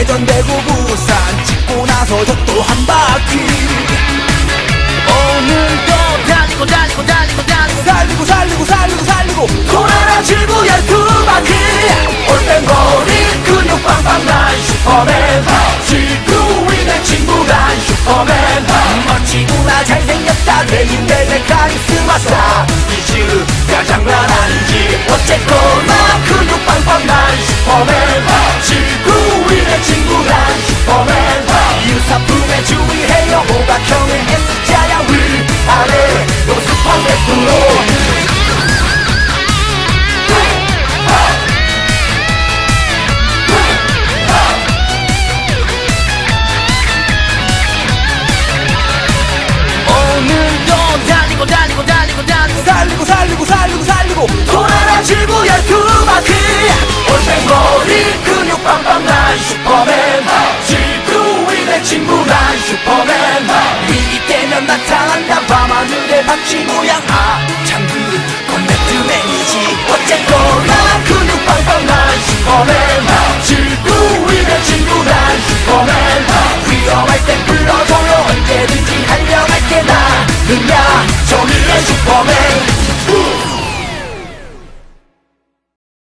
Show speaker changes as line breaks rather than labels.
대전 대구 부산 찍고 나서 저또한 바퀴. 오늘도
달리고 달리고 달리고 달리고
살리고 살리고 살리고 살리고 코로나 지구 열두 바퀴. 올빼머리 근육 빵빵 난 슈퍼맨 지구 위의 친구란 슈퍼맨 멋지구나 잘생겼다 매일매일 카리스마 스타 이즈 가 장난 친구란 슈퍼맨. 위기 때면 나타난다 밤하늘의 바퀴 모양. 아참 그건 배트맨이지. 어쨌거나 근육 빵빵 난 슈퍼맨. 지구 위대 친구란 슈퍼맨. 위험할 땐 불러줘요. 언제든지 한량할 게나 능력 정의의 슈퍼맨.